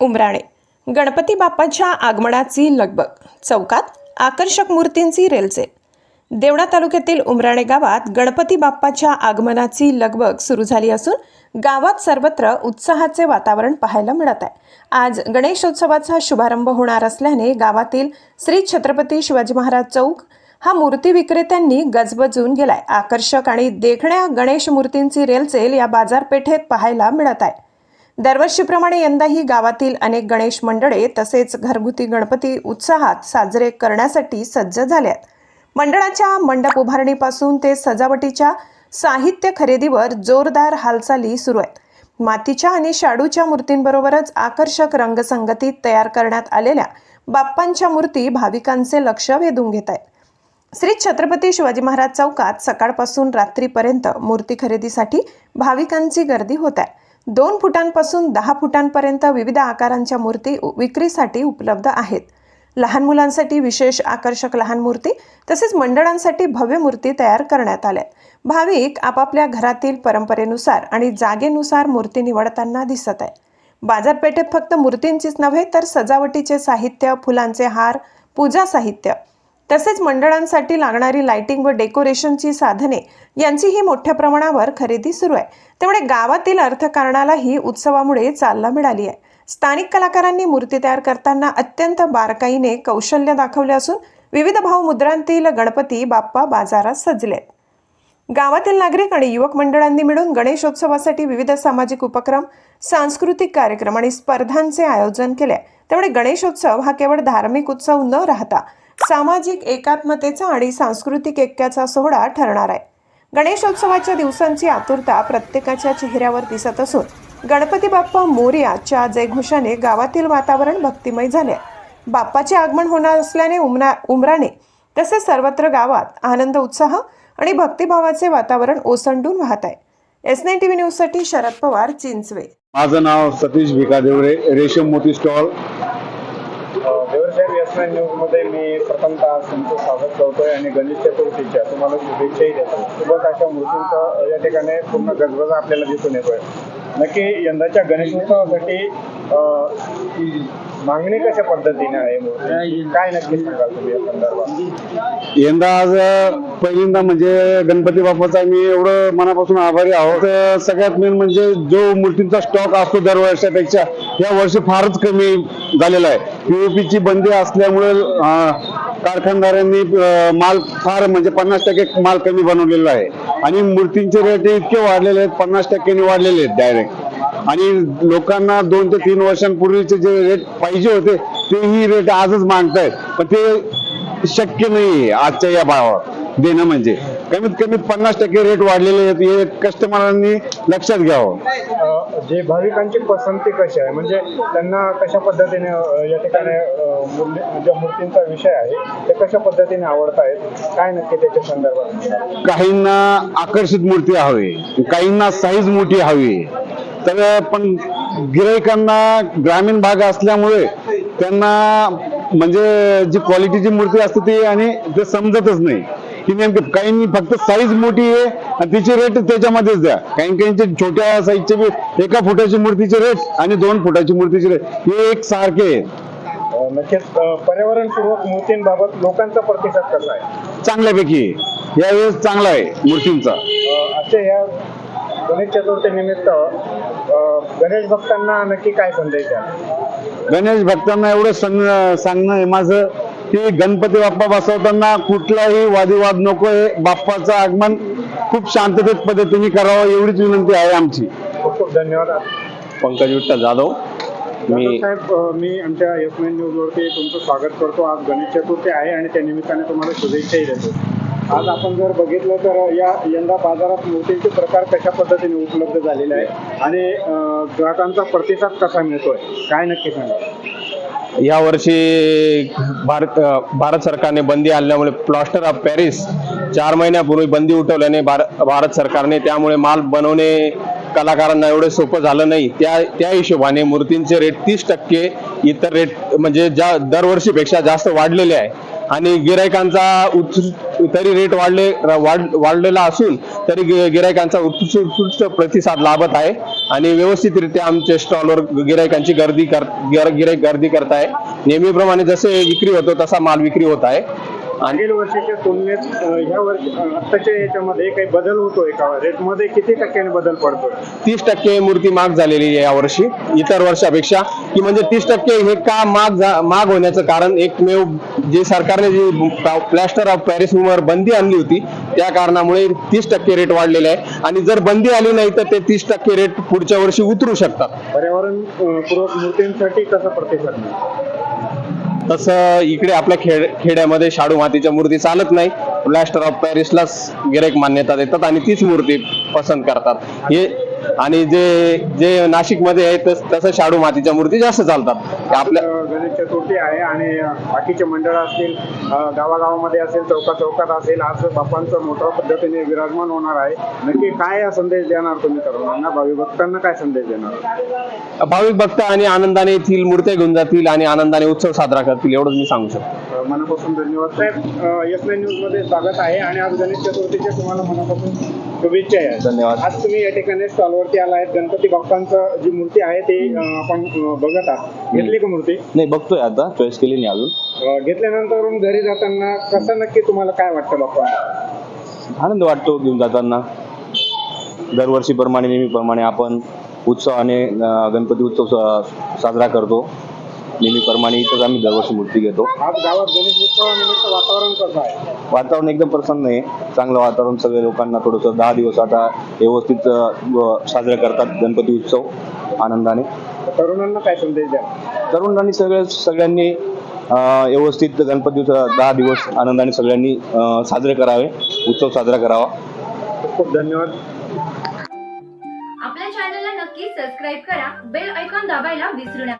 उमराणे. गणपती बाप्पाच्या आगमनाची लगबग. चौकात आकर्षक मूर्तींची रेलचेल देवडा तालुक्यातील उमराणे गावात गणपती बाप्पाच्या आगमनाची लगबग सुरू झाली असून गावात सर्वत्र उत्साहाचे वातावरण पाहायला मिळत आहे. आज गणेशोत्सवाचा शुभारंभ होणार असल्याने गावातील श्री छत्रपती शिवाजी महाराज चौक हा मूर्ती विक्रेत्यांनी गजबजून गेलाय. आकर्षक आणि देखण्या गणेश मूर्तींची रेलचेल या बाजारपेठेत पाहायला मिळत आहे. दरवर्षीप्रमाणे यंदाही गावातील अनेक गणेश मंडळे तसेच घरगुती गणपती उत्साहात साजरे करण्यासाठी सज्ज झाल्यात आहेत मंडळाच्या मंडप उभारणीपासून ते सजावटीच्या साहित्य खरेदीवर जोरदार हालचाली सुरू आहेत. मातीच्या आणि शाडूच्या मूर्तींबरोबरच आकर्षक रंगसंगतीत तयार करण्यात आलेल्या बाप्पांच्या मूर्ती भाविकांचे लक्ष वेधून घेत आहेत. श्री छत्रपती शिवाजी महाराज चौकात सकाळपासून रात्रीपर्यंत मूर्ती खरेदीसाठी भाविकांची गर्दी होत आहे. दोन फुटांपासून दहा फुटांपर्यंत विविध आकारांच्या मूर्ती उ- विक्रीसाठी उपलब्ध आहेत. लहान मुलांसाठी विशेष आकर्षक लहान मूर्ती तसेच मंडळांसाठी भव्य मूर्ती तयार करण्यात आल्या. भाविक आपापल्या घरातील परंपरेनुसार आणि जागेनुसार मूर्ती निवडताना दिसत आहे बाजारपेठेत फक्त मूर्तींचीच नव्हे तर सजावटीचे साहित्य फुलांचे हार पूजा साहित्य तसेच मंडळांसाठी लागणारी लाइटिंग व डेकोरेशनची साधने यांचीही मोठ्या प्रमाणावर खरेदी सुरू आहे. त्यामुळे गावातील अर्थकारणालाही उत्सवामुळे चालना मिळाली आहे. स्थानिक कलाकारांनी मूर्ती तयार करताना अत्यंत बारकाईने कौशल्य दाखवले असून विविध भावमुद्रांतील गणपती बाप्पा बाजारात सजले आहेत. गावातील नागरिक आणि युवक मंडळांनी मिळून गणेशोत्सवासाठी विविध सामाजिक उपक्रम सांस्कृतिक कार्यक्रम आणि स्पर्धांचे आयोजन केले त्यामुळे गणेशोत्सव हा केवळ धार्मिक उत्सव न राहता सामाजिक एकात्मतेचा आणि सांस्कृतिक ऐक्याचा सोहळा ठरणार आहे. गणेशोत्सवाच्या दिवसांची आतुरता प्रत्येकाच्या चेहऱ्यावर दिसत असून गणपती बाप्पा मोर्याच्या जयघोषाने गावातील वातावरण भक्तिमय झाले बाप्पाचे आगमन होणार असल्याने उमरा उमराने तसेच सर्वत्र गावात आनंद उत्साह आणि भक्तिभावाचे वातावरण ओसंडून वाहत आहे. एस नाईन टीव्ही न्यूजसाठी शरद पवार चिंचवे. माझं नाव सतीश भिकादेवरे रेशम मोती स्टॉल. देवरसाहेब एस न्यूज न्यूजमध्ये मी प्रथमतः तुमचं स्वागत करतोय आणि गणेश चतुर्थीच्या तुम्हाला शुभेच्छाही देतो. सोबत अशा मूर्तींचं या ठिकाणी पूर्ण गजबजा आपल्याला दिसून येतोय. नक्की यंदाच्या गणेशोत्सवासाठी मागणी कशा पद्धतीने आहे? मूर्ती काय नक्की सांगाल तुम्ही या संदर्भात? यंदा आज पहिल्यांदा म्हणजे गणपती बाप्पाचा मी एवढं मनापासून आभारी आहोत. अं, सगळ्यात मेन म्हणजे जो मूर्तींचा स्टॉक असतो दरवर्षापेक्षा या वर्षी फारच कमी झालेला आहे. पीओपीची बंदी असल्यामुळे अं, कारखानदारांनी अं, माल फार म्हणजे पन्नास टक्के माल कमी बनवलेला आहे. आणि मूर्तींचे रेट इतके वाढलेले आहेत पन्नास टक्क्यांनी वाढलेले आहेत डायरेक्ट आणि लोकांना दोन ते तीन वर्षांपूर्वीचे जे रेट पाहिजे होते तेही रेट आजच मागतायत पण ते शक्य नाही आजच्या या भावात देणं म्हणजे. कमीत कमी पन्नास टक्के रेट वाढलेले आहेत. हे कस्टमरांनी लक्षात घ्यावं. जे भाविकांची पसंती कशी आहे? म्हणजे त्यांना कशा पद्धतीने या ठिकाणी ज्या मूर्तींचा विषय आहे ते कशा पद्धतीने आवडत आहेत काय नक्की त्याच्या संदर्भात? काहींना आकर्षित मूर्ती हवी काहींना साईज मोठी हवी. तर पण गिराईकांना ग्रामीण भाग असल्यामुळे त्यांना म्हणजे जी क्वालिटीची मूर्ती असते ती आणि ते समजतच नाही. की नेमकं काहींनी फक्त साईज मोठी आहे आणि तिचे रेट त्याच्यामध्येच द्या. काही काहींचे छोट्या साईजचे बी एका फुटाची मूर्तीचे रेट आणि दोन फुटाची मूर्तीचे रेट हे एक सारखे आहेत अं, नक्कीच पर्यावरणपूर्वक मूर्तींबाबत लोकांचा प्रतिसाद कसा आहे? चांगल्यापैकी यावेळेस चांगला आहे मूर्तींचा. अशा या गणेश चतुर्थी निमित्त अं, गणेश भक्तांना नक्की काय संदेश द्याल? गणेश भक्तांना एवढं सांग- सांगणं आहे माझं की गणपती बाप्पा बसवताना कुठलाही वादिवाद नको आहे. बाप्पाचं आगमन खूप शांततेत पद्धतीने करावं एवढीच विनंती आहे आमची. खूप खूप धन्यवाद. पंकज विठ्ठल जाधव. मी साहेब मी आमच्या एस नाईन न्यूजवरती तुमचं स्वागत करतो. आज गणेश चतुर्थी आहे आणि त्या निमित्ताने तुम्हाला शुभेच्छाही देतो. आज आपण जर बघितलं तर या यंदा बाजारात मूर्तींचे प्रकार कशा पद्धतीने उपलब्ध झालेले आहे आणि ग्राहकांचा प्रतिसाद कसा मिळतोय? काय नक्की सांगा या वर्षी भारत भारत सरकारने बंदी आणल्यामुळे प्लॉस्टर ऑफ पॅरिस चार महिन्यापूर्वी बंदी उठवल्याने भार- भारत सरकारने त्यामुळे माल बनवणे कलाकारांना एवढं सोपं झालं नाही. त्या त्या हिशोबाने मूर्तींचे रेट तीस टक्के इतर रेट म्हणजे ज्या दरवर्षीपेक्षा जास्त वाढलेले आहे. आणि गिरायकांचा तरी रेट वाढले वाढलेला असून तरी गिरायकांचा उत्कृष्ट प्रतिसाद लाभत आहे. आणि व्यवस्थितरित्या आमच्या स्टॉलवर गिरायकांची गर्दी कर गिरायक गर्दी करत आहे नेहमीप्रमाणे जसे विक्री होतो तसा माल विक्री होत आहे. मागील वर्षाच्या तुलनेत ह्या वर्षी आत्ताच्या याच्यामध्ये काही बदल होतोय का? रेटमध्ये किती टक्क्याने बदल पडतोय? तीस टक्के मूर्ती महाग झालेली आहे यावर्षी इतर वर्षापेक्षा. की म्हणजे तीस टक्के हे का महाग महाग होण्याचं कारण एकमेव जे सरकारने जी प्लॅस्टर ऑफ पॅरिस वर बंदी आणली होती त्या कारणामुळे तीस टक्के रेट वाढलेले आहे. आणि जर बंदी आली नाही तर ते तीस टक्के रेट पुढच्या वर्षी उतरू शकतात. पर्यावरण अ, पूरक मूर्तींसाठी कसा प्रतिसाद तसं इकडे आपल्या खेड खेड्यामध्ये शाडू मातीच्या मूर्ती चालत नाही. प्लॅस्टर ऑफ पॅरिसलाच गिरेक मान्यता देतात आणि तीच मूर्ती पसंत करतात. हे आणि जे जे नाशिकमध्ये आहे तसं शाडू मातीच्या मूर्ती जास्त चालतात. आपल्या आहे आणि बाकीचे मंडळ असतील गावागावामध्ये असेल चौका चौकात असेल आज बाप्पांचं मोठ्या पद्धतीने विराजमान होणार आहे. नक्की काय संदेश देणार तुम्ही तरुणांना? भावी भक्तांना काय संदेश देणार? भाविक भक्त आणि आनंदाने येथील मूर्त्या घेऊन जातील आणि आनंदाने उत्सव साजरा करतील एवढंच मी सांगू शकतो. मनापासून धन्यवाद. साहेब एस नाईन न्यूजमध्ये स्वागत आहे आणि आज गणेश चतुर्थीच्या तुम्हाला मनापासून शुभेच्छा आहे. धन्यवाद. आज तुम्ही या ठिकाणी स्टॉलवरती आला आहेत गणपती बाप्पांचं जी मूर्ती आहे ती आपण बघत आहात. घेतली का मूर्ती? नाही बघतोय आता. चॉईस केली नाही अजून. घेतल्यानंतर घरी जाताना कसं नक्की तुम्हाला काय वाटतं बाप्पा? आनंद वाटतो घेऊन जाताना. दरवर्षीप्रमाणे नेहमीप्रमाणे आपण उत्सवाने गणपती उत्सव साजरा करतो. नेहमीप्रमाणे इथंच आम्ही दरवर्षी मूर्ती घेतो. आज गावात गणेश उत्सवानिमित्त वातावरण कसं आहे? वातावरण एकदम प्रसन्न आहे. चांगलं वातावरण सगळ्या लोकांना थोडंसं दहा दिवस आता व्यवस्थित साजरा करतात गणपती उत्सव आनंदाने. तरुणांना काय संदेश द्या? तरुणांनी सगळे सगळ्यांनी व्यवस्थित गणपती उत्सव दहा दिवस आनंदाने सगळ्यांनी साजरे करावे उत्सव साजरा करावा. खूप खूप धन्यवाद. आपल्या चॅनलला नक्की सबस्क्राईब करा. बेल ऐकॉन दाबायला विसरू नका.